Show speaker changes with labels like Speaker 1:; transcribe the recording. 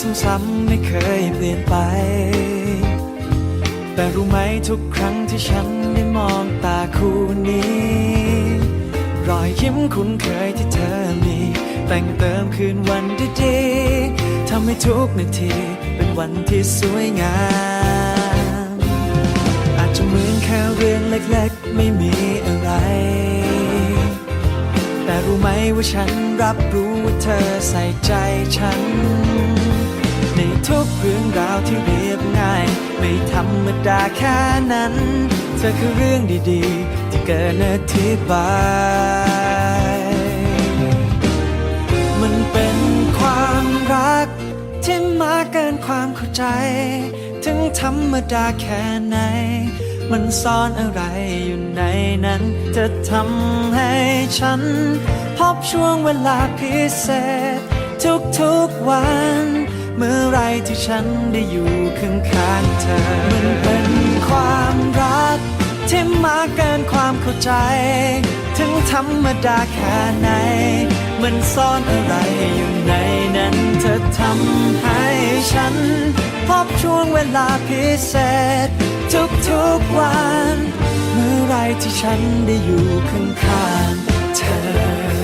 Speaker 1: ซ้ำๆไม่เคยเปลี่ยนไป แต่รู้ไหมทุกครั้งที่ฉันได้มองตาคู่นี้ รอยยิ้มคุ้นเคยที่เธอมี แต่งเติมคืนวันดีๆทำให้ทุกนาทีเป็นวันที่สวยงาม อาจจะเหมือนแค่เรื่องเล็กๆ ไม่มีอะไรแต่รู้ไหมว่าฉันรับรู้ว่าเธอใส่ใจฉันาวที่เรียบง่าย ไม่ธรรมดาแค่นั้น เธอคือเรื่องดีๆ ที่เกินอธิบาย มันเป็นความรัก ที่มากเกินความเข้าใจ ถึงธรรมดาแค่ไหน มันซ่อนอะไรอยู่ในนั้น จะทำให้ฉัน พบช่วงเวลาพิเศษ ทุกๆวัน ที่ฉันได้อยู่ข้างๆเธอ มันเป็นความรักที่มากเกินความเข้าใจ ถึงธรรมดาแค่ไหน มันซ่อนอะไรอยู่ในนั้น เธอทำให้ฉัน พบช่วงเวลาพิเศษ ทุกๆวัน เมื่อไรที่ฉันได้อยู่ข้างๆเธอ